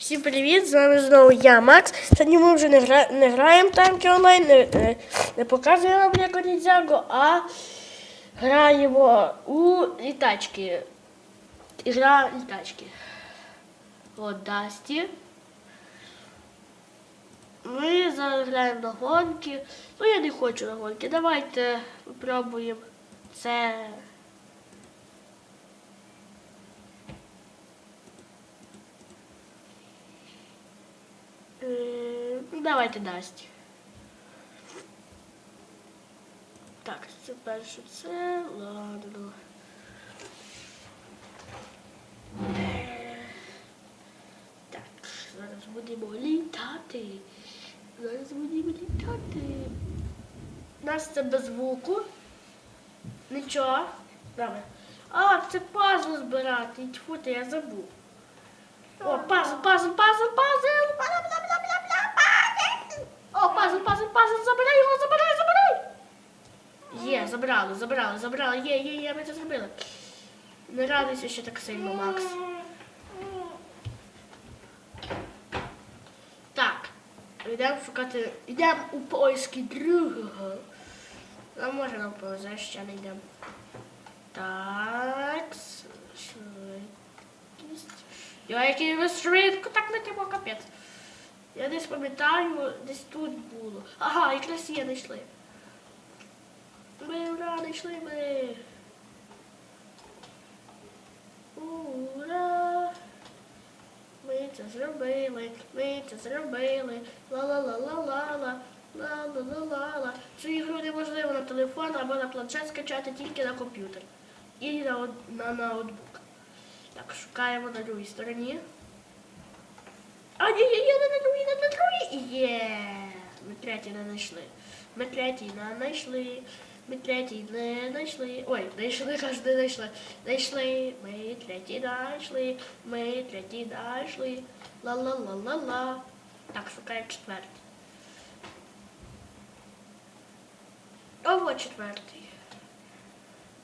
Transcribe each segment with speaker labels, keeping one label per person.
Speaker 1: Всім привіт! З вами знову я, Макс. Сьогодні ми вже не, гра... не граємо танки онлайн, не, не, не показуємо вам як Ніндзяго, а граємо у літачки. Ігра літачки. От Дасті. Ми зараз граємо на гонки. Ну я не хочу на гонки. Давайте спробуємо це. ну, Давайте дасть. Так, це перше це. Ладно. Е, Так, зараз будемо літати. Зараз будемо літати. У нас це без звуку. Нічого. Добре. А, це пазл збирати. Тьфу, ти, я забув. О, пазл, пазл, пазл, пазл. Пазл, пазл, пазл, забирай його, забирай, забирай. Є, забрали, забрали, забрали. Є, є, є, ми це зробили. Не радуйся ще так сильно, Макс. Так, йдемо шукати, йдемо у поиски другого. А може нам повезе, ще не йдемо. Так, швидкість. Я який ви швидко так летимо, капець. Я десь пам'ятаю, десь тут було. Ага, якраз є, знайшли. Ми ура, знайшли ми. Ура! Ми це зробили, ми це зробили. Ла-ла-ла-ла-ла-ла. Ла-ла-ла-ла-ла. Цю ігру неможливо на телефон або на планшет скачати тільки на комп'ютер. І на, на ноутбук. Так, шукаємо на другій стороні. А, ні, ні, ні, на другій, на другій. Є. Ми третій не знайшли. Ми третій не знайшли. Ми третій не знайшли. Ой, знайшли, кажу, не знайшли. Знайшли. Ми третій знайшли. Ми третій знайшли. Ла-ла-ла-ла-ла. Так, шукаємо четвертий. Ого, четвертий.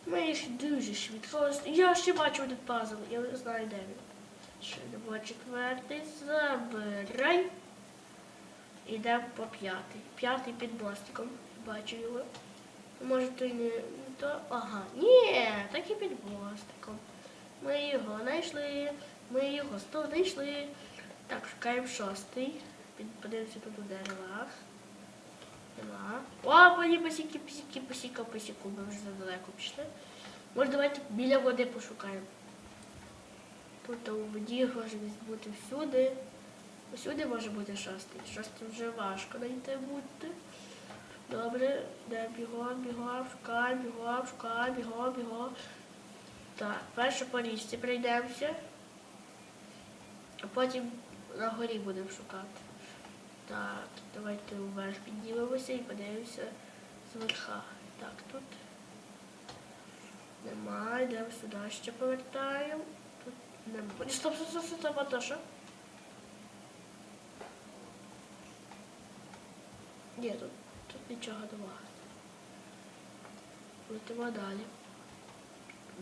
Speaker 1: Ми їх дуже швидко. Я ще бачу один пазл, я не знаю, де він. Ще не було четвертий. Забирай. Йдемо по п'ятий. П'ятий під мостиком. Бачу його. Може то й не, то. Ага. Ні, так і під мостиком. Ми його знайшли. Ми його сто знайшли. Так, шукаємо шостий. Подивимося тут у деревах. Нема. О, мені посіки, посіки, посіка, посіку. Ми вже задалеко пішли. Може, давайте біля води пошукаємо. Тут у воді може бути всюди. Усюди може бути шостий. Шостий вже важко знайти бути. Добре, де бігом, бігом, шукай, бігом, шукай, бігом, бігом. Так, перше по річці прийдемося, а потім на горі будемо шукати. Так, давайте вверх піднімемося і подивимося зверха. Так, тут немає, йдемо сюди ще повертаємо. Тут немає. Стоп, стоп, стоп, стоп, стоп, а то що? Ні, тут, тут нічого немає. Летимо далі.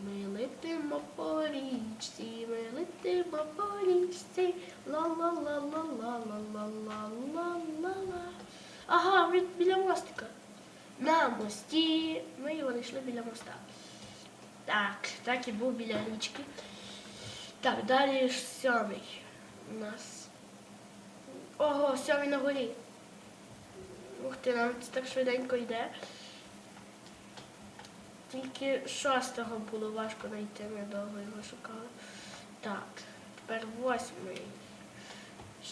Speaker 1: Ми летимо по річці, ми летимо по річці. Ла-ла-ла-ла-ла-ла-ла-ла-ла-ла. Ага, він біля мостика. На мості. Ми його знайшли біля моста. Так, так і був біля річки. Так, далі сьомий у нас. Ого, сьомий на горі. Ух ти, нам це так швиденько йде. Тільки шостого було важко знайти, ми довго його шукали. Так, тепер восьмий.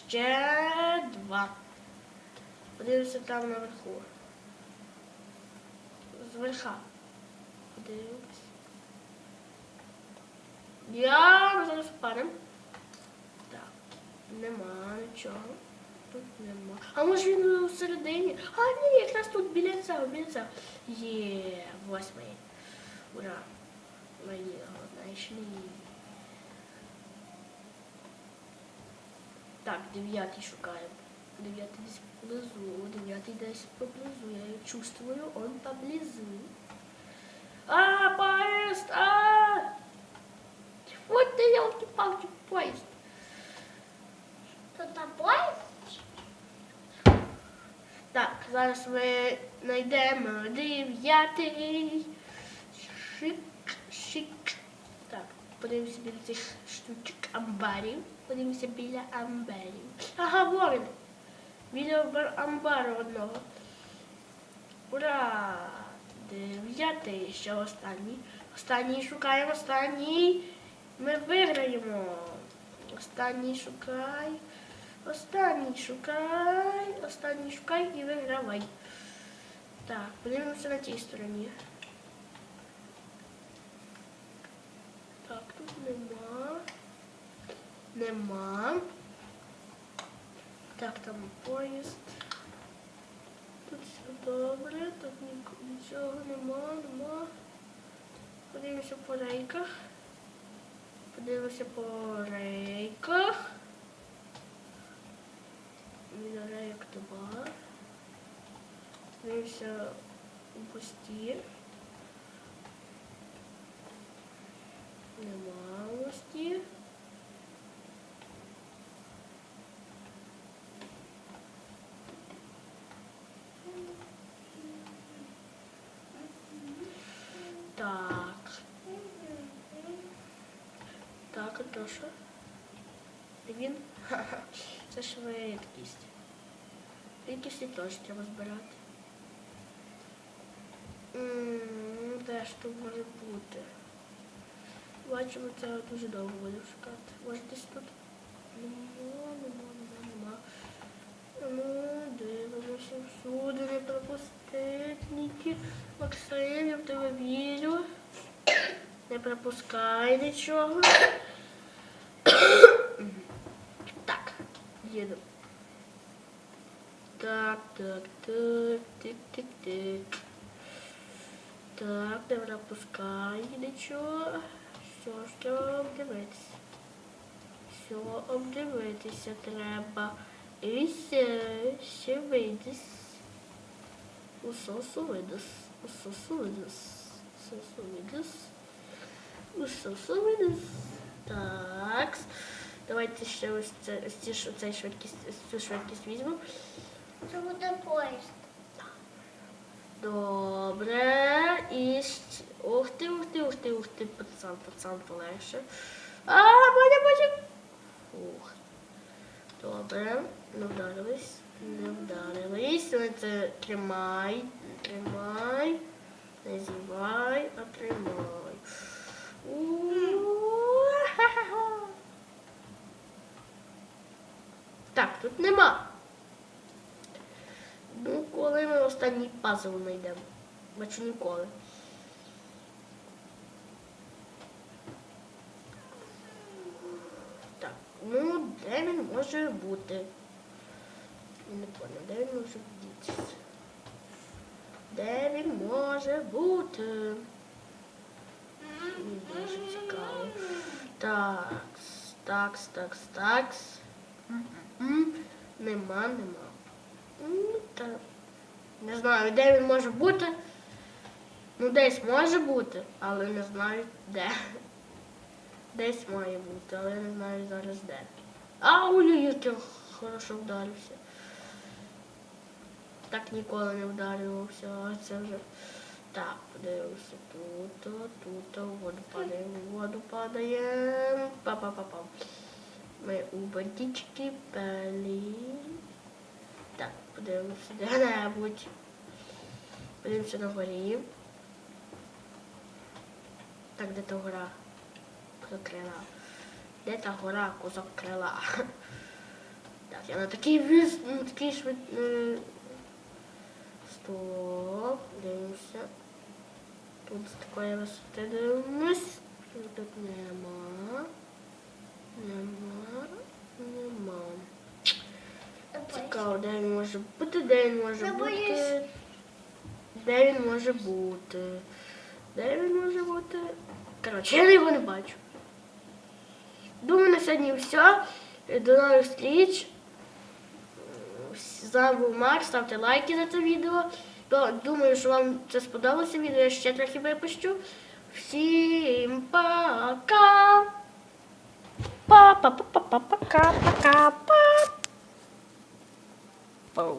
Speaker 1: Ще два. Подивимося там наверху. Зверха. Подивимось. Я зараз впадемо. Так, нема нічого. Тут нема. А може він у середині? А, ні, якраз тут біля цього, біля цього. Є, восьмий. Ура. Ми його знайшли. Так, дев'ятий шукаємо. Дев'ятий десь поблизу, дев'ятий десь поблизу. Я його чувствую, он поблизу. А, поезд! А! Вот ты, елки-палки, поезд. Зараз ми знайдемо дев'ятий. Шик, шик. Так, подивимося біля цих штучок амбарів. Подивимося біля амбарів. Ага, вон. Біля амбару одного. Ура! Дев'ятий, ще останній. Останній шукаємо, останній. Ми виграємо. Останній шукай. Останній шукай. Останній шукай і вигравай. Так, подивимося на тій стороні. Так, тут нема. Нема. Так, там поїзд. Тут все добре, тут нічого нема, нема. Подивимося по рейках. Подивимося по рейках. Рейк два. Подивимося у пусті. Нема у пусті. Так. Так, а? Він? Ха-ха. Це швидкість. Швидкість і теж треба збирати. М, Де ж тут може бути? Бачимо, це дуже довго буде шукати. Може десь тут? Нема, нема, нема, нема. Ну, дивимося всюди, не пропустити. Ніки. Максим, я в тебе вірю. Не пропускай нічого. Так, їду. Так, так, так, тик, тик, тик. Так, не пропускай нічого. Все, що обдивитися. Все обдивитися треба. І все, ще вийдеш. Усосу видас. Усосу видас. Усосу видас. Усосу видас. Так. Давайте ще ось це, ось цей швидкість, цю швидкість візьмемо.
Speaker 2: Це буде поїзд.
Speaker 1: Добре. І ух ти, ух ти, ух ти, ух ти, пацан, пацан полегше. А, мене бачить. Ух. Добре. Не вдарились. Не вдарились. Це тримай. Тримай. Не зівай, а тримай. Так, тут нема. Ну, коли ми останній пазл знайдемо. Бачу ніколи. Так, ну де він може бути? Не понял, де він може бути? Де він може бути? Мені дуже цікаво. Такс, такс, такс, такс. Нема, нема. М, Та, не знаю, де він може бути. Ну, десь може бути, але не знаю де. Десь має бути, але не знаю зараз де. А, ой, як хорошо вдарився. Так ніколи не вдарювався, а це вже. Так, подивимося тут, тут, воду падаємо, в воду падаємо. Па-па-па-па. Ми у водички пелі. Подивимося де-небудь. Подивимося на горі. Так, де та гора? Кусок крила. Де та гора, кусок крила? Так, я на такий віз, на такий швид... Стоп, дивимося. Тут з такої висоти дивимось. Тут нема. Нема. Нема. Цікаво, де він може бути, де він може бути. Де він може бути? Де він може бути? Коротше, я його не бачу. Думаю, на сьогодні все. До нових зустріч. З вами був Марк, ставте лайки за це відео. Думаю, що вам це сподобалося відео, я ще трохи випущу. Всім пока! Па-па-па-па-па-пока-пока!